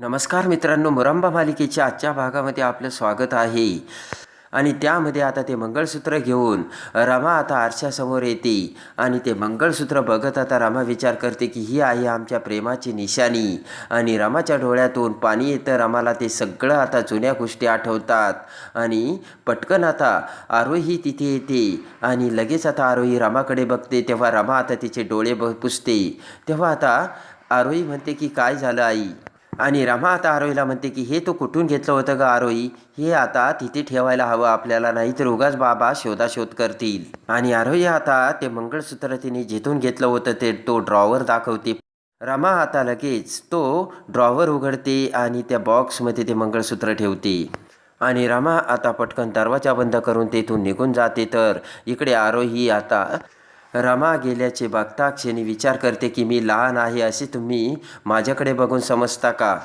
नमस्कार मित्रांनो मुरंबा मालिकेच्या आजच्या भागामध्ये आपलं स्वागत आहे. आणि त्यामध्ये आता ते मंगळसूत्र घेऊन रमा आता आरशासमोर येते. आणि ते मंगळसूत्र बघत आता रमा विचार करते की ही आहे आमच्या प्रेमाची निशाणी. आणि रमाच्या डोळ्यातून पाणी येतं. रमाला ते सगळं आता जुन्या गोष्टी आठवतात. आणि पटकन आता आरोही तिथे येते. आणि लगेच आता आरोही रमाकडे बघते. तेव्हा रमा आता तिचे डोळे ब पुसते. तेव्हा आता आरोही म्हणते की काय झालं आई? आणि रमा आता आरोहीला म्हणते की हे तू कुठून घेतलं होतं ग आरोही? हे आता तिथे ठेवायला हवं आपल्याला नाही तर उगाच बाबा शोधाशोध करतील. आणि आरोही आता ते मंगळसूत्र तिने जिथून घेतलं होतं ते तो ड्रॉवर दाखवते. रमा आता लगेच तो ड्रॉवर उघडते आणि त्या बॉक्समध्ये ते मंगळसूत्र ठेवते. आणि रमा आता पटकन दरवाजा बंद करून तेथून निघून जाते. तर इकडे आरोही आता रमा गेल्याचे बघता क्षणी विचार करते की मी लहान आहे असे तुम्ही माझ्याकडे बघून समजता का?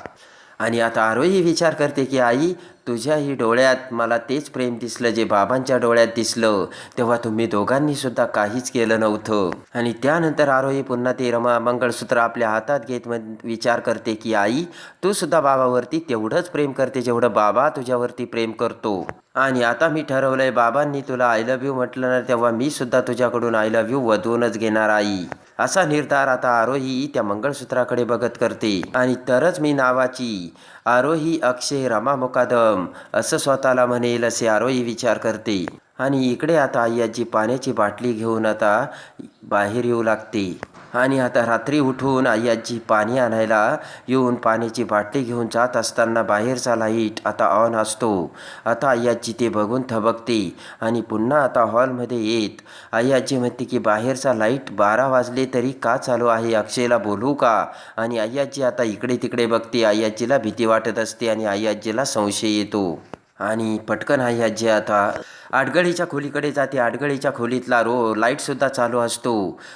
आणि आता आरोही विचार करते की आई तुझ्याही डोळ्यात मला तेच प्रेम दिसलं जे बाबांच्या डोळ्यात दिसलं. तेव्हा तुम्ही दोघांनी सुद्धा काहीच केलं नव्हतं. आणि त्यानंतर आरोही पुन्हा ते रमा मंगळसूत्र आपल्या हातात घेत विचार करते की आई तू सुद्धा बाबावरती तेवढंच प्रेम करते जेवढं बाबा तुझ्यावरती प्रेम करतो. आणि आता मी ठरवलंय बाबांनी तुला आय लव्ह यू म्हटलं ना तेव्हा मी सुद्धा तुझ्याकडून आय लव्ह यू वधूनच घेणार आई. असा निर्धार आता आरोही त्या मंगळसूत्राकडे बघत करते. आणि तरच मी नावाची. आरोही अक्षय रमा मुकादम असं स्वतःला म्हणेल असे आरोही विचार करते. आणि इकडे आता आय्याची पाण्याची बाटली घेऊन आता बाहेर येऊ लागते. आणि आता रात्री उठून आय्याची पाणी आणायला येऊन पाण्याची बाटली घेऊन जात असताना बाहेरचा लाइट आता ऑन असतो. आता आय्याची ते बघून थबकते आणि पुन्हा आता हॉलमध्ये येत. आय्याची म्हणते की बाहेरचा लाइट बारा वाजले तरी का चालू आहे? अक्षयला बोलू का? आणि आय्याची आता इकडे तिकडे बघते. आय्याजीला भीती वाटत असते आणि आय्याजीला संशय येतो. आणि पटकन आई आजी आता आडगळीच्या खोलीकडे जाते. आडगळीच्या खोलीतला रो लाईटसुद्धा चालू असतो.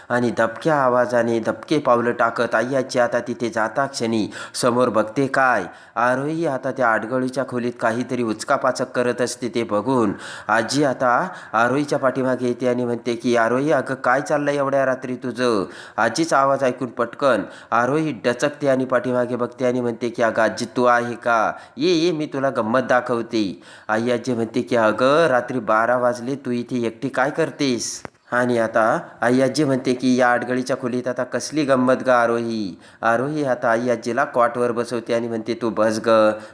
आणि दबक्या आवाजाने दबके पावलं टाकत आई आजी आता तिथे जाता क्षणी समोर बघते काय? आरोही आता त्या आडगळीच्या खोलीत काहीतरी उचकापाचक करत असते ते बघून. आजी आता आरोहीच्या पाठीमागे येते आणि म्हणते की आरोही अगं काय चाललं एवढ्या रात्री तुझं? आजीचा आवाज ऐकून पटकन आरोही डचकते आणि पाठीमागे बघते आणि म्हणते की अगं आजी तू आहे का? ये ये मी तुला गंमत दाखवते. आई आजी म्हणते की अगं रात्री बारा वाजले तू इथे एकटी काय करतेस? आणि आता आई आजी म्हणते की या आडगळीच्या खोलीत आता कसली गंमत ग आरोही? आरोही आता आई आजीला कॉटवर बसवते आणि म्हणते तू बस ग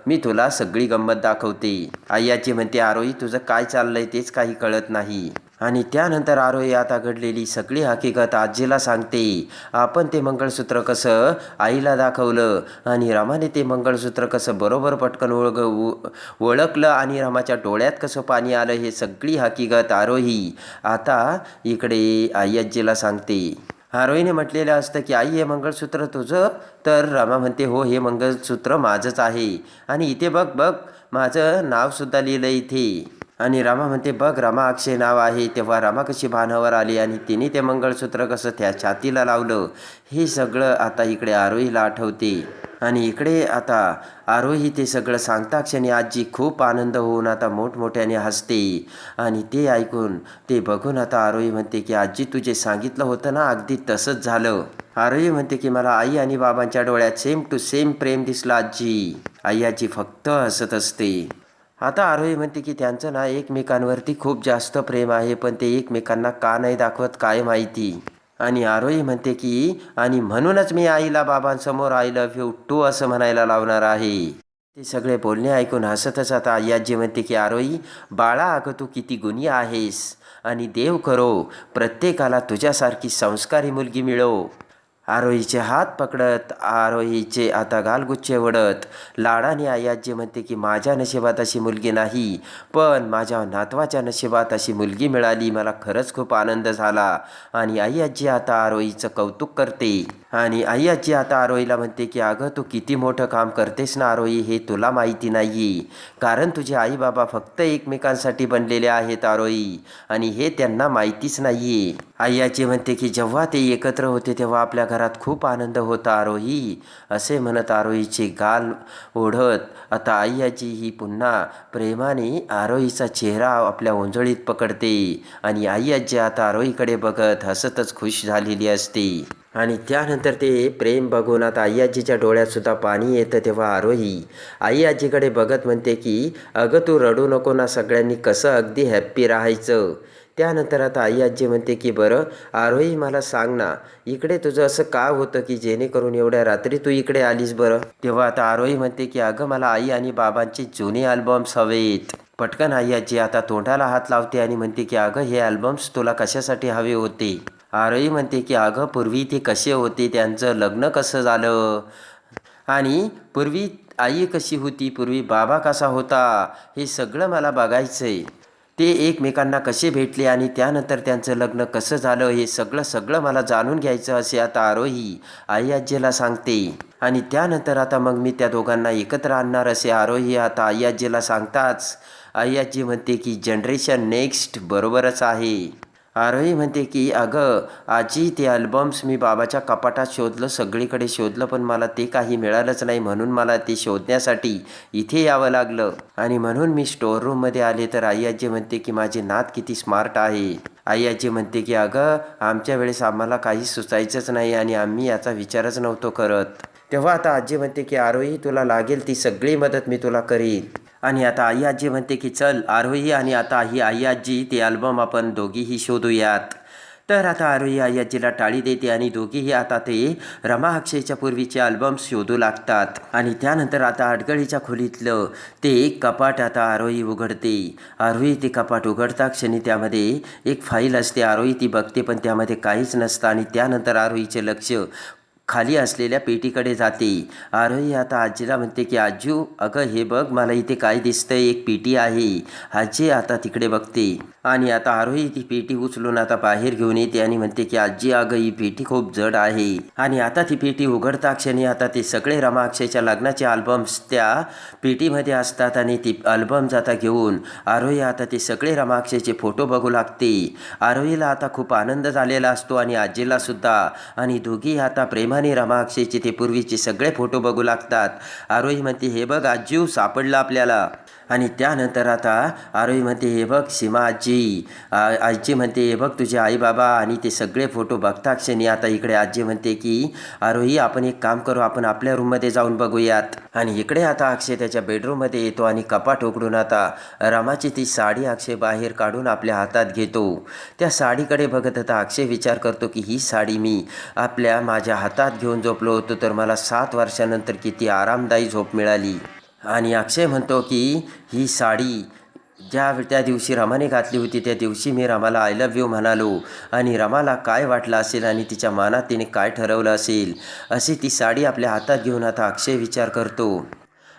मी तुला सगळी गंमत दाखवते. आई आजी म्हणते आरोही तुझं काय चाललंय तेच काही कळत नाही. आणि त्यानंतर आरोही आता घडलेली सगळी हकीकत आजीला सांगते. आपण ते मंगळसूत्र कसं आईला दाखवलं आणि रामाने ते मंगळसूत्र कसं बरोबर पटकन ओळख ओळखलं आणि रामाच्या डोळ्यात कसं पाणी आलं हे सगळी हकीकत आरोही आता इकडे आई आजीला सांगते. आरोहीने म्हटलेलं असतं की आई हे मंगळसूत्र तुझं? तर रामा म्हणते हो हे मंगळसूत्र माझंच आहे. आणि इथे बघ बघ माझं नावसुद्धा लिहिलं इथे. आणि रामा म्हणते बघ रामा अक्षय नाव आहे. तेव्हा रामा कशी भानावर आली आणि तिने ते मंगळसूत्र कसं त्या छातीला लावलं हे सगळं आता इकडे आरोहीला आठवते. आणि इकडे आता आरोही ते सगळं सांगता क्षणी आजी खूप आनंद होऊन आता मोठमोठ्याने हसते. आणि ते ऐकून ते बघून आता आरोही म्हणते की आजी तुझे सांगितलं होतं ना अगदी तसंच झालं. आरोही म्हणते की मला आई आणि बाबांच्या डोळ्यात सेम टू सेम प्रेम दिसला आजी. आई आजी फक्त हसत असते. आता आरोही म्हणते की त्यांचं ना एकमेकांवरती खूप जास्त प्रेम आहे पण ते एकमेकांना का नाही दाखवत काय माहिती? आणि आरोही म्हणते की आणि म्हणूनच मी आईला बाबांसमोर आय लव्ह यू टू असं म्हणायला लावणार आहे. ते सगळे बोलणे ऐकून हसतच आता आई आजी म्हणते की आरोही बाळा अगं तू किती गुणी आहेस आणि देव करो प्रत्येकाला तुझ्यासारखी संस्कारी मुलगी मिळो. आरोहीचे हात पकडत आरोहीचे आता गालगुच्छे वडत. लाडाने आई म्हणते की माझ्या नशिबात अशी मुलगी नाही. पण माझ्या नातवाच्या नशिबात अशी मुलगी मिळाली. मला खरंच खूप आनंद झाला. आणि आई आजी आता आरोहीचं कौतुक करते. आणि आई आजी आता आरोहीला म्हणते की अगं तू किती मोठं काम करतेस ना आरोही हे तुला माहिती नाही कारण तुझे आई बाबा फक्त एकमेकांसाठी बनलेले आहेत आरोही आणि हे त्यांना माहितीच नाही आई आजी म्हणते की जेव्हा ते एकत्र होते तेव्हा आपल्या घरात खूप आनंद होता आरोही. असे म्हणत आरोहीचे गाल ओढत आता आई आजी ही पुन्हा प्रेमाने आरोहीचा चेहरा आपल्या ओंजळीत पकडते आणि आई आजी आता आरोहीकडे बघत हसतच खुश झालेली असते. आणि त्यानंतर ते प्रेम बघून आता आई आजीच्या डोळ्यातसुद्धा पाणी येतं तेव्हा आरोही आई आजीकडे बघत म्हणते की अगं तू रडू नको ना सगळ्यांनी कसं अगदी हॅप्पी राहायचं? त्यानंतर आता आई आजी म्हणते की बरं आरोही मला सांग ना इकडे तुझं असं का होतं की जेणेकरून एवढ्या रात्री तू इकडे आलीस बरं? तेव्हा आता आरोही म्हणते की अगं मला आई आणि बाबांचे जुने अल्बम्स हवेत. पटकन आई आजी आता तोंडाला हात लावते आणि म्हणते की अगं हे अल्बम्स तुला कशासाठी हवे होते? आरोही म्हणते की अगं पूर्वी ते कसे होते? त्यांचं लग्न कसं झालं? आणि पूर्वी आई कशी होती? पूर्वी बाबा कसा होता? हे सगळं मला बघायचं आहे ते एकमेकांना कसे भेटले आणि त्यानंतर त्यांचं लग्न कसं झालं हे सगळं सगळं मला जाणून घ्यायचं असे आता आरोही आई आजीला सांगते. आणि त्यानंतर आता मग मी त्या दोघांना एकत्र आणणार असे आरोही आता आई आजीला सांगताच. आई आजी म्हणते की जनरेशन नेक्स्ट बरोबरच आहे. आरोही म्हणते की अगं आजी ते अल्बम्स मी बाबाच्या कपाटात शोधलं सगळीकडे शोधलं पण मला ते काही मिळालंच नाही म्हणून मला ते शोधण्यासाठी इथे यावं लागलं. आणि म्हणून मी स्टोअर रूममध्ये आले तर आई आजी म्हणते की माझे नात किती स्मार्ट आहे. आई आजी म्हणते की अगं आमच्या वेळेस आम्हाला काही सुचायचंच नाही आणि आम्ही याचा विचारच नव्हतो करत. तेव्हा आता आजी म्हणते की आरोही तुला लागेल ती सगळी मदत मी तुला करीन. आणि आता आई आजी म्हणते की चल आरोही आणि आता ही आई आजी ते अल्बम आपण दोघीही शोधूयात. तर आता आरोही आई आजीला टाळी देते आणि दोघीही आता ते रमा अक्षयच्या पूर्वीचे अल्बम्स शोधू लागतात. आणि त्यानंतर आता अडगळीच्या खोलीतलं ते एक कपाट आता आरोही उघडते. आरोही ते कपाट उघडता क्षणी त्यामध्ये एक फाईल असते. आरोही ती बघते पण त्यामध्ये काहीच नसतं. आणि त्यानंतर आरोहीचे लक्ष खाली असलेल्या पेटीकडे जाते. आरोही आता आजीला म्हणते की आजू अगं हे बघ मला इथे काय दिसतंय एक पेटी आहे. आजी आता तिकडे बघते. आणि आता आरोही ती पेटी उचलून आता बाहेर घेऊन येते आणि म्हणते की आजी अगं ही पेटी खूप जड आहे. आणि आता ती पेटी उघडता क्षणी आता ते सगळे रमाक्षेच्या लग्नाचे अल्बम्स त्या पेटीमध्ये असतात आणि ती अल्बम्स आता घेऊन आरोही आता ते सगळे रमाक्षेचे फोटो बघू लागते. आरोहीला आता खूप आनंद झालेला असतो आणि आजीला सुद्धा आणि दोघी आता प्रेमाने रमा अक्षयचे ते पूर्वीचे सगळे फोटो बघू लागतात. आरोही म्हणते हे बघ आजीव सापडला आपल्याला. आणि त्यानंतर आता आरोही म्हणते हे बघ सीमा आजी आजी म्हणते हे बघ तुझे आई बाबा आणि ते सगळे फोटो बघता क्षणी आता इकडे आजी म्हणते की आरोही आपण एक काम करू आपण आपल्या रूममध्ये जाऊन बघूयात. आणि इकडे आता अक्षय त्याच्या बेडरूममध्ये येतो आणि कपाट उघडून आता रमाची ती साडी अक्षय बाहेर काढून आपल्या हातात घेतो. त्या साडीकडे बघत आता अक्षय विचार करतो की ही साडी मी आपल्या माझ्या हातात घेऊन झोपलो होतो तर मला सात वर्षानंतर किती आरामदायी झोप मिळाली. आणि अक्षय म्हणतो की ही साडी ज्या त्या दिवशी रमाने घातली होती त्या दिवशी मी रमाला आय लव्ह यू म्हणालो. आणि रमाला काय वाटलं असेल आणि तिच्या मनात तिने काय ठरवलं असेल? अशी ती साडी आपल्या हातात घेऊन आता अक्षय विचार करतो.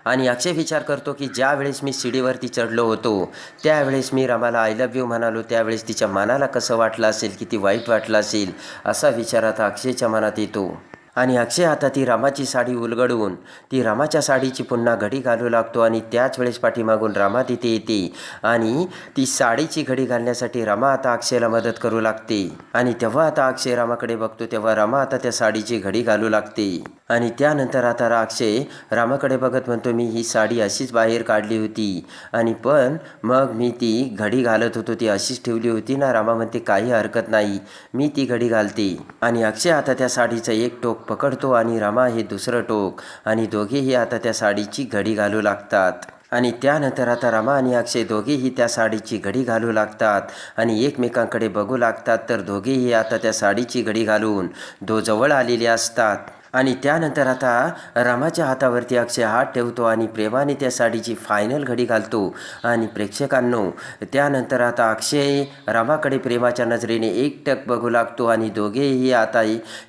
आणि अक्षय विचार करतो की ज्या वेळेस मी शिडीवरती चढलो होतो त्यावेळेस मी रमाला आय लव्ह यू म्हणालो. त्यावेळेस तिच्या मनाला कसं वाटलं असेल? किती वाईट वाटलं असेल? असा विचार आता अक्षयच्या मनात येतो. आणि अक्षय आता ती रामाची साडी उलगडवून ती रामाच्या साडीची पुन्हा घडी घालू लागतो आणि त्याच वेळेस पाठीमागून रामा तिथे येते आणि ती साडीची घडी घालण्यासाठी रामा आता अक्षयला मदत करू लागते. आणि तेव्हा आता अक्षय रामाकडे बघतो तेव्हा रामा आता त्या साडीची घडी घालू लागते. आणि त्यानंतर आता रा- अक्षय रामाकडे बघत म्हणतो मी ही साडी अशीच बाहेर काढली होती. आणि पण मग मी ती घडी घालत होतो ती अशीच ठेवली होती ना रामा म्हणते काही हरकत नाही मी ती घडी घालते. आणि अक्षय आता त्या साडीचं एक टोक टोक पकडतो आणि रमा हे दुसरं टोक आणि दोघेही आता त्या साडीची घडी घालू लागतात. आणि त्यानंतर आता रमा आणि अक्षय दोघेही त्या साडीची घडी घालू लागतात आणि एकमेकांकडे बघू लागतात तर दोघेही आता त्या साडीची घडी घालून दो जवळ आलेले असतात. आणि त्यानंतर आता रमाच्या हातावरती अक्षय हात ठेवतो आणि प्रेमाने त्या साडीची फायनल घडी घालतो. आणि प्रेक्षकांनो त्यानंतर आता अक्षय रमाकडे प्रेमाच्या नजरेने एकटक बघू लागतो आणि दोघेही आता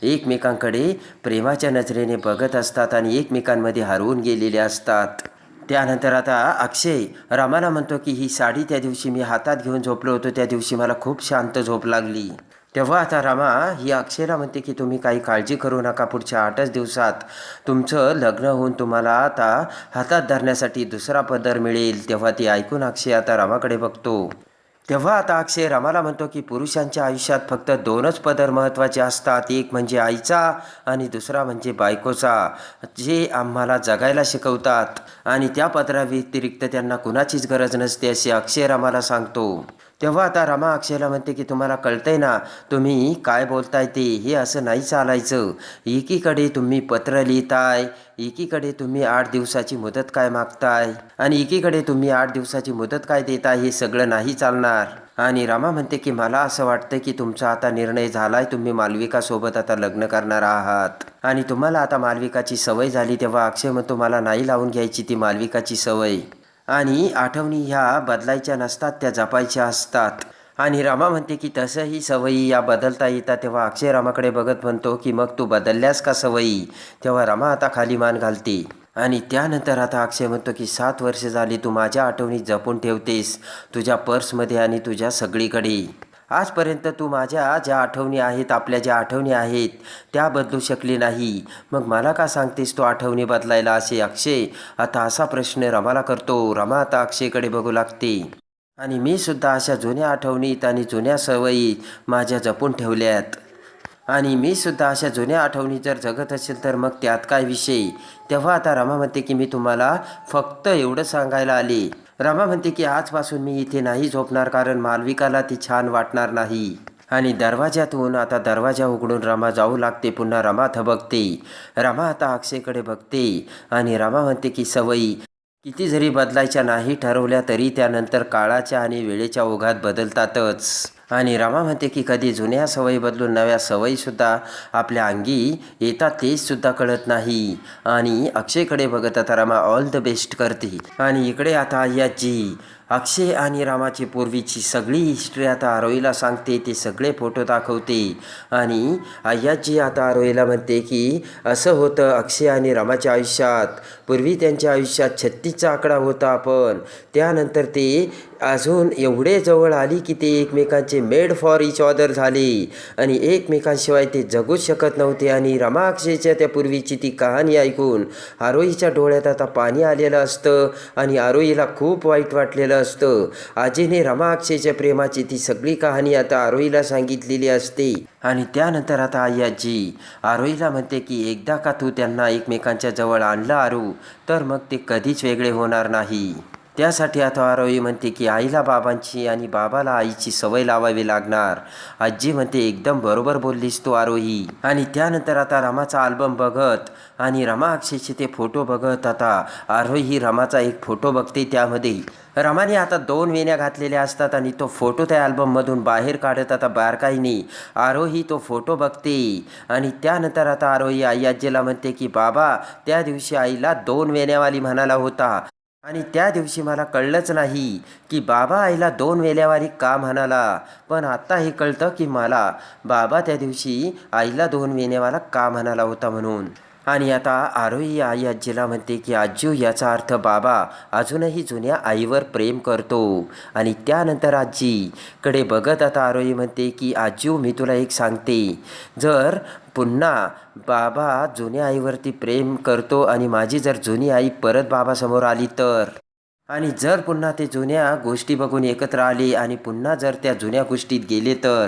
एकमेकांकडे प्रेमाच्या नजरेने बघत असतात आणि एकमेकांमध्ये हरवून गेलेले असतात. त्यानंतर आता अक्षय रामाला म्हणतो की ही साडी त्या दिवशी मी हातात घेऊन झोपलो होतो. त्या दिवशी मला खूप शांत झोप लागली. तेव्हा आता रामा ही अक्षयला म्हणते की तुम्ही काही काळजी करू नका पुढच्या आठच दिवसात. तुमचं लग्न होऊन तुम्हाला आता हातात धरण्यासाठी दुसरा पदर मिळेल तेव्हा ती ऐकून अक्षय आता रामाकडे बघतो. तेव्हा आता अक्षय रामाला म्हणतो की पुरुषांच्या आयुष्यात फक्त दोनच पदर महत्त्वाचे असतात एक म्हणजे आईचा आणि दुसरा म्हणजे बायकोचा जे आम्हाला जगायला शिकवतात. आणि त्या पदराव्यतिरिक्त त्यांना कुणाचीच गरज नसते असे अक्षय रामाला सांगतो. तेव्हा आता रमा अक्षयला म्हणते की तुम्हाला कळतंय ना तुम्ही काय बोलताय ते? हे असं नाही चालायचं. एकीकडे तुम्ही पत्र लिहिताय एकीकडे तुम्ही आठ दिवसाची मुदत काय मागताय? आणि एकीकडे तुम्ही आठ दिवसाची मुदत काय देताय? हे सगळं नाही चालणार. आणि रमा म्हणते की मला असं वाटतं की तुमचा आता निर्णय झालाय. तुम्ही मालविकासोबत आता लग्न करणार आहात. आणि तुम्हाला आता मालविकाची सवय झाली तेव्हा अक्षय म्हणतो मला नाही लावून घ्यायची ती मालविकाची सवय. आणि आठवणी ह्या बदलायच्या नसतात त्या जपायच्या असतात. आणि रामा म्हणते की तसंही सवयी या बदलता येतात. तेव्हा अक्षय रामाकडे बघत म्हणतो की मग तू बदलल्यास का सवयी? तेव्हा रमा आता खाली मान घालते. आणि त्यानंतर आता अक्षय म्हणतो की सात वर्ष झाली तू माझ्या आठवणी जपून ठेवतेस तुझ्या पर्समध्ये आणि तुझ्या सगळीकडे. आजपर्यंत तू माझ्या ज्या आठवणी आहेत आपल्या ज्या आठवणी आहेत त्या बदलू शकली नाही. मग मला का सांगतेस तू आठवणी बदलायला असे अक्षय? आता असा प्रश्न रमाला करतो. रमा आता अक्षयकडे बघू लागते. आणि मी सुद्धा अशा जुन्या आठवणीत आणि जुन्या सवयी माझ्या जपून ठेवल्यात. आणि मी सुद्धा अशा जुन्या आठवणी जर जगत असेल तर मग त्यात काय विषय? तेव्हा आता रमा म्हणते की मी तुम्हाला फक्त एवढं सांगायला आले. रमा म्हणते की आजपासून मी इथे नाही झोपणार कारण मालविकाला ती छान वाटणार नाही. आणि दरवाज्यातून आता दरवाजा उघडून रमा जाऊ लागते पुन्हा रमा थबकते. रमा आता अक्षयकडे बघते आणि रमा म्हणते की सवयी किती जरी बदलायच्या नाही ठरवल्या तरी त्यानंतर काळाच्या आणि वेळेच्या ओघात बदलतातच. आणि रमा म्हणते की कधी जुन्या सवयी बदलून नव्या सवयीसुद्धा आपल्या अंगी येतात तेच सुद्धा कळत नाही. आणि अक्षयकडे बघत आता रमा ऑल द बेस्ट करते. आणि इकडे आता याची अक्षय आणि रामाची पूर्वीची सगळी हिस्ट्री आता आरोईला सांगते ते सगळे फोटो दाखवते. आणि अय्याजी आता आरोईला म्हणते की असं होतं अक्षय आणि रामाच्या आयुष्यात. पूर्वी त्यांच्या आयुष्यात छत्तीसचा आकडा होता पण त्यानंतर ते अजून एवढे जवळ आली की ते एकमेकांचे मेड फॉर इच ऑदर झाले. आणि एकमेकांशिवाय ते जगूच शकत नव्हते आणि रमाक्षेच्या त्या पूर्वीची ती कहाणी ऐकून आरोहीच्या डोळ्यात आता पाणी आलेलं असतं आणि आरोहीला खूप वाईट वाटलेलं असतं. आजीने रमाक्षेच्या प्रेमाची ती सगळी कहाणी आता आरोहीला सांगितलेली असते. आणि त्यानंतर आता आई आजी आरोहीला म्हणते की एकदा का तू त्यांना एकमेकांच्या जवळ आणलं आरू तर मग ते कधीच वेगळे होणार नाही. त्यासाठी आता आरोही म्हणते की आईला बाबांची आणि बाबाला आईची सवय लावावी लागणार. आजी म्हणते एकदम बरोबर बोललीस तू आरोही. आणि त्यानंतर आता रमाचा अल्बम बघत आणि रमा अक्षयचे ते फोटो बघत आता आरोही रमाचा एक फोटो बघते त्यामध्ये. रमाने आता दोन वेण्या घातलेल्या असतात आणि तो फोटो त्या अल्बममधून बाहेर काढत आता बारकाईने आरोही तो फोटो बघते. आणि त्यानंतर आता आरोही आई आजीला म्हणते की बाबा त्या दिवशी आईला दोन वेण्यावाली म्हणाला होता. आणि त्या दिवशी मला कळलंच नाही की बाबा आईला दोन वेल्यावारी का म्हणाला. पण आत्ता हे कळतं की मला बाबा त्या दिवशी आईला दोन वेण्यावाला का म्हणाला होता म्हणून. आणि आता आरोही आई आजीला म्हणते की आजू याचा अर्थ बाबा अजूनही जुन्या आईवर प्रेम करतो. आणि त्यानंतर आजीकडे बघत आता आरोही म्हणते की आजू मी तुला एक सांगते. जर पुन्हा बाबा जुन्या आईवरती प्रेम करतो आणि माझी जर जुनी आई परत बाबासमोर आली तर? आणि जर पुन्हा ते जुन्या गोष्टी बघून एकत्र आले आणि पुन्हा जर त्या जुन्या गोष्टीत गेले तर?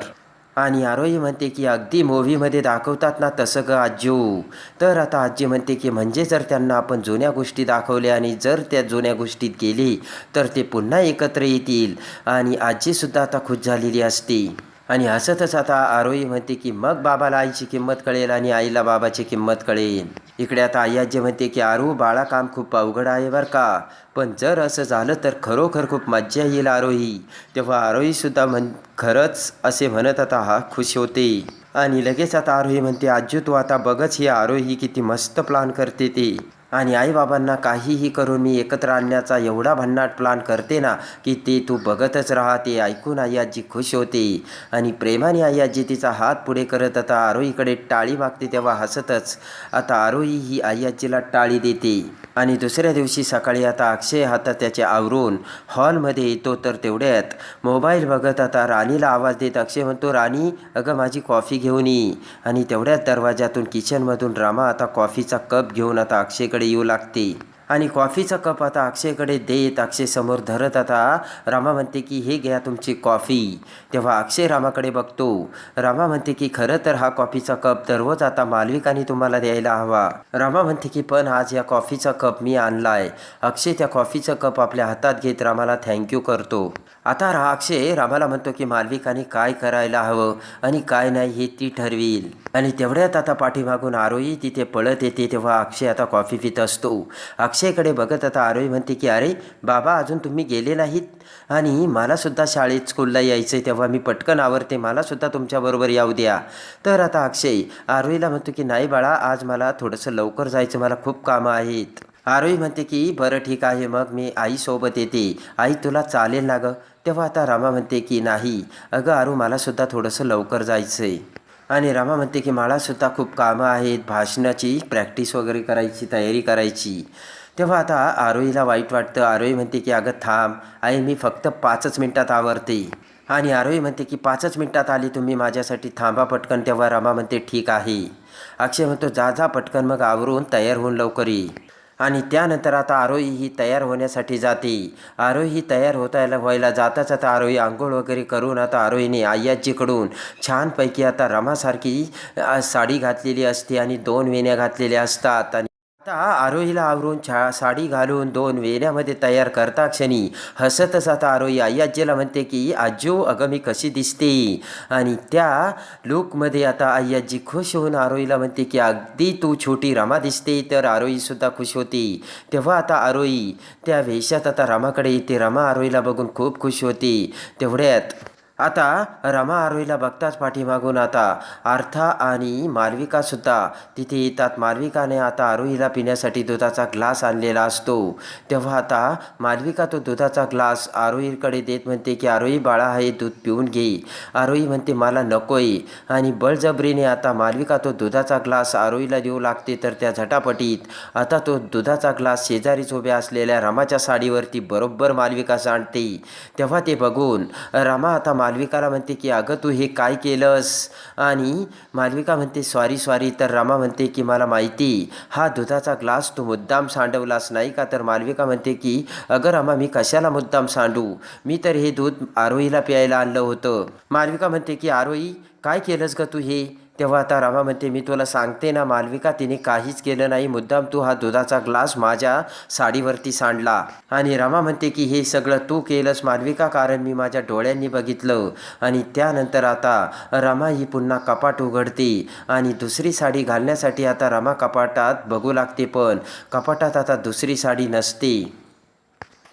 आणि आरोही म्हणते की अगदी मूव्हीमध्ये दाखवतात ना तसं ग आजू तर आता आजी म्हणते की म्हणजे जर त्यांना आपण जुन्या गोष्टी दाखवल्या आणि जर त्या जुन्या गोष्टीत गेली तर ते पुन्हा एकत्र येतील. आणि आजीसुद्धा आता खुश झालेली असते. आणि हसतच आता आरोही म्हणते की मग बाबाला आईची किंमत कळेल आणि आईला बाबाची किंमत कळेल. इकडे आता आई आजी म्हणते की आरू बाळा काम खूप अवघड आहे बरं का. पण जर असं झालं तर खरोखर खूप मज्जा येईल आरोही. तेव्हा आरोहीसुद्धा म्हण खरंच असे म्हणत आता हा खुश होते. आणि लगेच आता आरोही म्हणते आजू तू आता बघच ही आरोही किती मस्त प्लान करते ते. आणि आईबाबांना काहीही करून मी एकत्र आणण्याचा एवढा भन्नाट प्लान करते ना की ते तू बघतच राहते ऐकून आई आजी खुश होते. आणि प्रेमाने आई आजी तिचा हात पुढे करत आता आरोहीकडे टाळी मागते तेव्हा हसतच. आता आरोही ही आई आजीला टाळी देते. आणि दुसऱ्या दिवशी सकाळी आता अक्षय हातात त्याचे आवरून हॉलमध्ये येतो तर तेवढ्यात मोबाईल बघत आता राणीला आवाज देत अक्षय म्हणतो राणी अगं माझी कॉफी घेऊन ये. आणि तेवढ्याच दरवाजातून किचनमधून रामा आता कॉफीचा कप घेऊन आता अक्षयकडे येऊ लागते. आणि कॉफीचा कप आता अक्षयकडे देत अक्षय समोर धरत आता. रामा म्हणते की हे घ्या तुमची कॉफी. तेव्हा अक्षय रामाकडे बघतो. रामा म्हणते की खरं तर हा कॉफीचा कप दररोज आता मालविकाने तुम्हाला द्यायला हवा. रामा म्हणते की पण आज या कॉफीचा कप मी आणलाय. अक्षय त्या कॉफीचा कप आपल्या हातात घेत रामाला थँक्यू करतो. आता रा अक्षय रामाला म्हणतो की मालविकाने काय करायला हवं आणि काय नाही हे ती ठरवील. आणि तेवढ्यात आता पाठीमागून आरोही तिथे पळत येते तेव्हा अक्षय आता कॉफी पित असतो. अक्षयकडे बघत आता आरोही म्हणते की अरे बाबा अजून तुम्ही गेले नाहीत. आणि मलासुद्धा शाळेत स्कूलला यायचं आहे तेव्हा मी पटकन आवरते. मलासुद्धा तुमच्याबरोबर येऊ द्या. तर आता अक्षय आरोहीला म्हणतो की नाही बाळा आज मला थोडंसं लवकर जायचं. मला खूप कामं आहेत. आरोही म्हणते की बरं ठीक आहे मग मी आईसोबत येते. आई तुला चालेल ना गं? तेव्हा आता रामा म्हणते की नाही. अगं आरू मलासुद्धा थोडंसं लवकर जायचं आहे आणि रामा म्हणते की मलासुद्धा खूप कामं आहेत. भाषणाची प्रॅक्टिस वगैरे करायची तयारी करायची. तेव्हा आता आरोहीला वाईट वाटतं. आरोही म्हणते की अगं थांब. आई मी फक्त पाचच मिनटात आवरते. आणि आरोही म्हणते की पाचच मिनटात आली तुम्ही माझ्यासाठी. थांबा पटकन. तेव्हा रमा म्हणते ठीक आहे. अक्षय म्हणतो जा जा पटकन. मग आवरून तयार होऊन लवकर ये. आणि त्यानंतर आता आरोही ही तयार होण्यासाठी जाते. आरोही तयार तयार होतायला व्हायला जाताच आता आरोही आंघोळ वगैरे करून आता आरोहीने आयाजीकडून छानपैकी आता रमासारखी साडी घातलेली असते आणि दोन वेण्या घातलेल्या असतात. आणि आता आरोहीला आवरून छा साडी घालून दोन वेण्यामध्ये तयार करता क्षणी हसतच आता आरोही आई आज्जीला म्हणते की आजो अगं मी कशी दिसते? आणि त्या लूकमध्ये आता आई आजी खुश होऊन आरोहीला म्हणते की अगदी तू छोटी रमा दिसते. तर आरोहीसुद्धा खुश होती. तेव्हा आता आरोही त्या वेशात आता रमाकडे येते. रमा आरोहीला बघून खूप खुश होती. तेवढ्यात आता रमा आरोहीला बघताच पाठीमागून आता अर्था आणि मालविकासुद्धा तिथे येतात. मालविकाने आता आरोहीला पिण्यासाठी दुधाचा ग्लास आणलेला असतो. तेव्हा आता मालविका तो दुधाचा ग्लास आरोहीकडे देत म्हणते की आरोही बाळा हे दूध पिऊन घे. आरोही म्हणते मला नकोय. आणि बळजबरीने आता मालविका तो दुधाचा ग्लास आरोहीला देऊ लागते तर त्या झटापटीत आता तो दुधाचा ग्लास शेजारीच उभ्या असलेल्या रमाच्या साडीवरती बरोबर मालविका सांडते तेव्हा ते बघून रमा आता मालविकाला म्हणते की अगं तू हे काय केलंस? आणि मालविका म्हणते सॉरी सॉरी तर रमा म्हणते की मला माहिती हा दुधाचा ग्लास तू मुद्दाम सांडवलास नाही का? तर मालविका म्हणते की अगं रमा मी कशाला मुद्दाम सांडू? मी तर हे दूध आरोहीला प्यायला आणलं होतं. मालविका म्हणते की आरोही काय केलंस ग तू हे? तेव्हा आता रमा म्हणते मी तुला सांगते ना मालविका तिने काहीच केलं नाही. मुद्दाम तू हा दुधाचा ग्लास माझ्या साडीवरती सांडला. आणि रमा म्हणते की हे सगळं तू केलंस मालविका कारण मी माझ्या डोळ्यांनी बघितलं. आणि त्यानंतर आता रमा ही पुन्हा कपाट उघडते आणि दुसरी साडी घालण्यासाठी आता रमा कपाटात बघू लागते पण कपाटात आता दुसरी साडी नसते.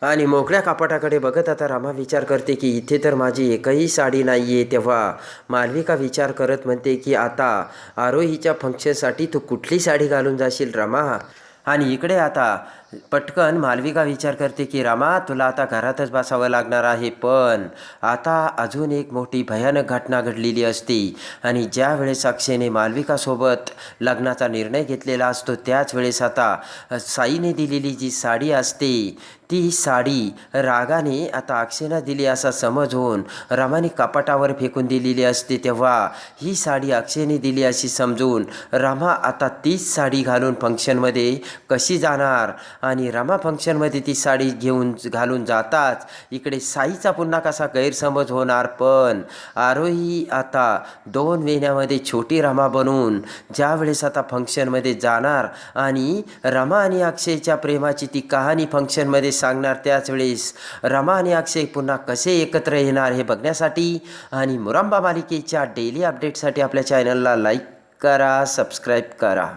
आणि मोकळ्या कपाटाकडे बघत आता रामा विचार करते की इथे तर माझी एकही साडी नाही आहे तेव्हा मालविका विचार करत म्हणते की आता आरोहीच्या फंक्शनसाठी तू कुठली साडी घालून जाशील रामा? आणि इकडे आता पटकन मालविका विचार करते की रामा तुला आता घरातच बसावं लागणार आहे पण आता अजून एक मोठी भयानक घटना घडलेली असते आणि ज्या वेळेस अक्षयने मालविकासोबत लग्नाचा निर्णय घेतलेला असतो त्याच वेळेस आता साईने दिलेली जी साडी असते ती साडी रागाने आता अक्षयना दिली असा समज होऊन रामाने कपाटावर फेकून दिलेली असते. तेव्हा ही साडी अक्षयने दिली अशी समजून रामा आता तीच साडी घालून फंक्शनमध्ये कशी जाणार? आणि रमा फंक्शनमध्ये ती साडी घेऊन घालून जाताच इकडे साईचा पुन्हा कसा गैरसमज होणार पण. आरोही आता दोन महिन्यामध्ये छोटी रमा बनून ज्यावेळेस आता फंक्शनमध्ये जाणार आणि रमा आणि अक्षयच्या प्रेमाची ती कहाणी फंक्शनमध्ये सांगणार त्याच वेळेस रमा आणि अक्षय पुन्हा कसे एकत्र येणार हे बघण्यासाठी आणि मुरांबा मालिकेच्या डेली अपडेटसाठी आपल्या चॅनलला लाईक करा सबस्क्राईब करा.